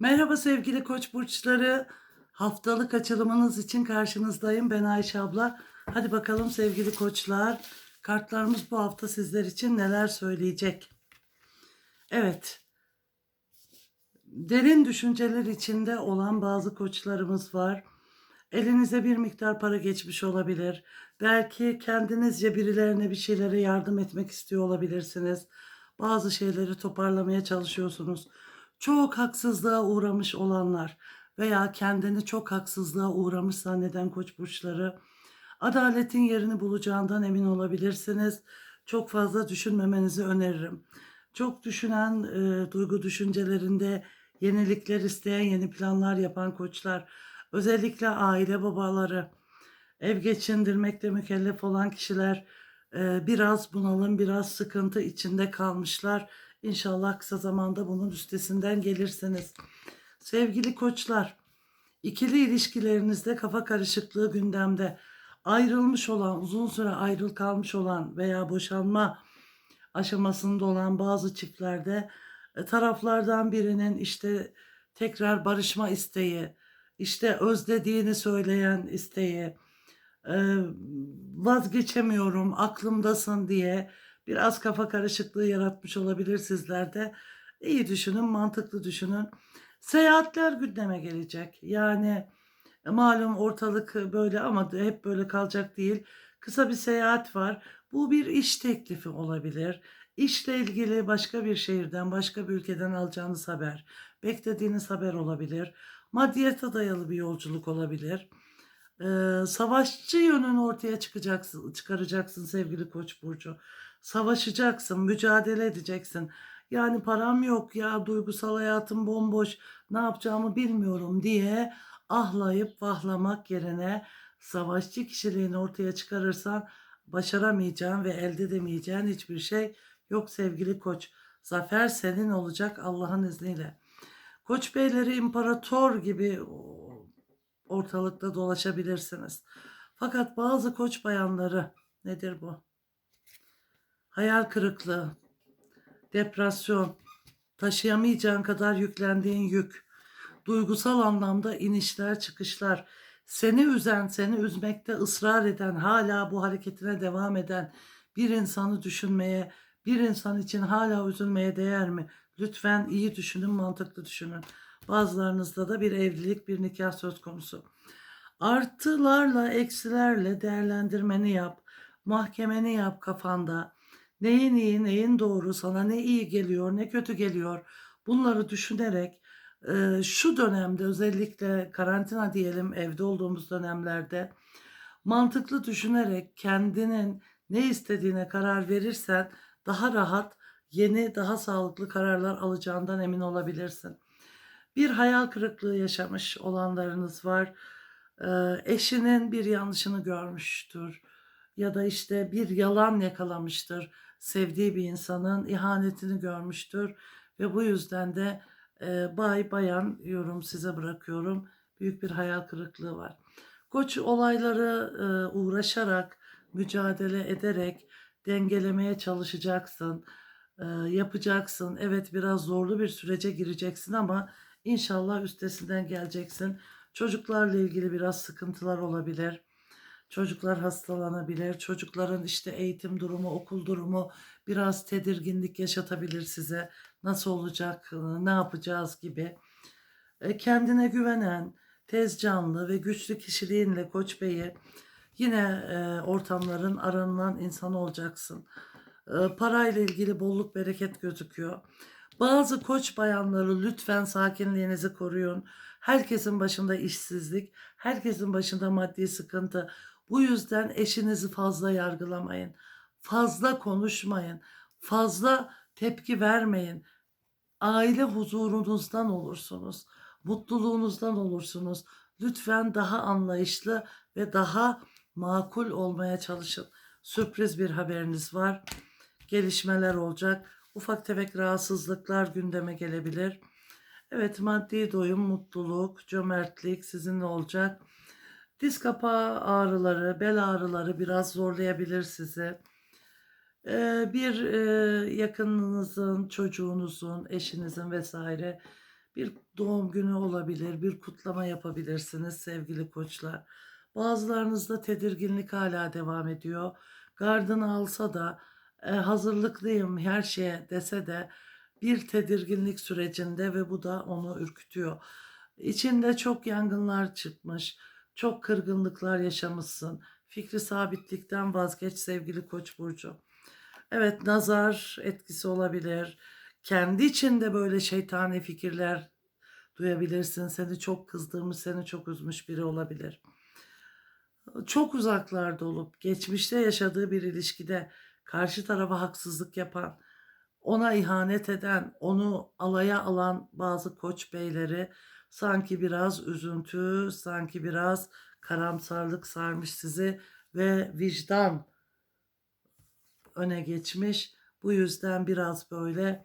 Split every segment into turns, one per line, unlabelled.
Merhaba sevgili koç burçları. Haftalık açılımınız için karşınızdayım. Ben Ayşe abla. Hadi bakalım sevgili koçlar. Kartlarımız bu hafta sizler için neler söyleyecek? Evet. Derin düşünceler içinde olan bazı koçlarımız var. Elinize bir miktar para geçmiş olabilir. Belki kendinizce birilerine bir şeylere yardım etmek istiyor olabilirsiniz. Bazı şeyleri toparlamaya çalışıyorsunuz. Çok haksızlığa uğramış olanlar veya kendini çok haksızlığa uğramış zanneden koç burçları adaletin yerini bulacağından emin olabilirsiniz. Çok fazla düşünmemenizi öneririm. Çok düşünen, e, duygu düşüncelerinde yenilikler isteyen, yeni planlar yapan koçlar, özellikle aile babaları, ev geçindirmekle mükellef olan kişiler e, biraz bunalım, biraz sıkıntı içinde kalmışlar. İnşallah kısa zamanda bunun üstesinden gelirsiniz. Sevgili koçlar, ikili ilişkilerinizde kafa karışıklığı gündemde. Ayrılmış olan, uzun süre ayrıl kalmış olan veya boşanma aşamasında olan bazı çiftlerde e, taraflardan birinin işte tekrar barışma isteği, işte özlediğini söyleyen isteği, e, vazgeçemiyorum, aklımdasın diye biraz kafa karışıklığı yaratmış olabilir sizlerde. İyi düşünün, mantıklı düşünün. Seyahatler gündeme gelecek. Yani e, malum ortalık böyle ama hep böyle kalacak değil. Kısa bir seyahat var. Bu bir iş teklifi olabilir. İşle ilgili başka bir şehirden, başka bir ülkeden alacağınız haber, beklediğiniz haber olabilir. Maddiyata dayalı bir yolculuk olabilir. Ee, savaşçı yönünü ortaya çıkacaksın, çıkaracaksın sevgili Koç burcu. Savaşacaksın, mücadele edeceksin. Yani param yok ya, duygusal hayatım bomboş, ne yapacağımı bilmiyorum diye ahlayıp vahlamak yerine savaşçı kişiliğini ortaya çıkarırsan başaramayacağın ve elde edemeyeceğin hiçbir şey yok sevgili Koç. Zafer senin olacak Allah'ın izniyle. Koç beyleri imparator gibi ortalıkta dolaşabilirsiniz. Fakat bazı koç bayanları nedir bu? Hayal kırıklığı, depresyon, taşıyamayacağın kadar yüklendiğin yük, duygusal anlamda inişler çıkışlar, seni üzen, seni üzmekte ısrar eden, hala bu hareketine devam eden bir insanı düşünmeye, bir insan için hala üzülmeye değer mi? Lütfen iyi düşünün, mantıklı düşünün. Bazılarınızda da bir evlilik, bir nikah söz konusu. Artılarla, eksilerle değerlendirmeni yap. Mahkemeni yap kafanda. Neyin iyi, neyin doğru, sana ne iyi geliyor, ne kötü geliyor. Bunları düşünerek şu dönemde özellikle karantina diyelim evde olduğumuz dönemlerde mantıklı düşünerek kendinin ne istediğine karar verirsen daha rahat yeni daha sağlıklı kararlar alacağından emin olabilirsin. Bir hayal kırıklığı yaşamış olanlarınız var. Eşinin bir yanlışını görmüştür ya da işte bir yalan yakalamıştır. Sevdiği bir insanın ihanetini görmüştür ve bu yüzden de e, bay bayan yorum size bırakıyorum. Büyük bir hayal kırıklığı var. Koç olayları e, uğraşarak, mücadele ederek dengelemeye çalışacaksın, e, yapacaksın. Evet biraz zorlu bir sürece gireceksin ama İnşallah üstesinden geleceksin. Çocuklarla ilgili biraz sıkıntılar olabilir. Çocuklar hastalanabilir. Çocukların işte eğitim durumu, okul durumu biraz tedirginlik yaşatabilir size. Nasıl olacak, ne yapacağız gibi. E, kendine güvenen, tez canlı ve güçlü kişiliğinle Koç Bey'i yine e, ortamların aranılan insan olacaksın. E, parayla ilgili bolluk bereket gözüküyor. Bazı koç bayanları lütfen sakinliğinizi koruyun. Herkesin başında işsizlik, herkesin başında maddi sıkıntı. Bu yüzden eşinizi fazla yargılamayın. Fazla konuşmayın. Fazla tepki vermeyin. Aile huzurunuzdan olursunuz. Mutluluğunuzdan olursunuz. Lütfen daha anlayışlı ve daha makul olmaya çalışın. Sürpriz bir haberiniz var. Gelişmeler olacak ufak tefek rahatsızlıklar gündeme gelebilir. Evet maddi doyum, mutluluk, cömertlik sizinle olacak. Diz kapağı ağrıları, bel ağrıları biraz zorlayabilir sizi. Ee, bir e, yakınınızın, çocuğunuzun, eşinizin vesaire Bir doğum günü olabilir, bir kutlama yapabilirsiniz sevgili koçlar. Bazılarınızda tedirginlik hala devam ediyor. Gardını alsa da e, hazırlıklıyım her şeye dese de bir tedirginlik sürecinde ve bu da onu ürkütüyor. İçinde çok yangınlar çıkmış, çok kırgınlıklar yaşamışsın. Fikri sabitlikten vazgeç sevgili Koç burcu. Evet, nazar etkisi olabilir. Kendi içinde böyle şeytani fikirler duyabilirsin. Seni çok kızdırmış, seni çok üzmüş biri olabilir. Çok uzaklarda olup geçmişte yaşadığı bir ilişkide karşı tarafa haksızlık yapan, ona ihanet eden, onu alaya alan bazı koç beyleri sanki biraz üzüntü, sanki biraz karamsarlık sarmış sizi ve vicdan öne geçmiş. Bu yüzden biraz böyle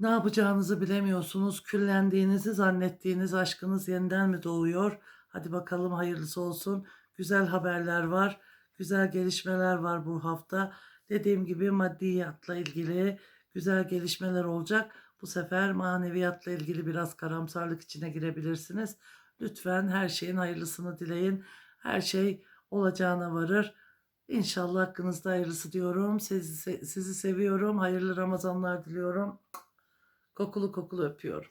ne yapacağınızı bilemiyorsunuz. Küllendiğinizi zannettiğiniz aşkınız yeniden mi doğuyor? Hadi bakalım hayırlısı olsun. Güzel haberler var. Güzel gelişmeler var bu hafta. Dediğim gibi maddiyatla ilgili güzel gelişmeler olacak. Bu sefer maneviyatla ilgili biraz karamsarlık içine girebilirsiniz. Lütfen her şeyin hayırlısını dileyin. Her şey olacağına varır. İnşallah hakkınızda hayırlısı diyorum. Sizi, sizi seviyorum. Hayırlı Ramazanlar diliyorum. Kokulu kokulu öpüyorum.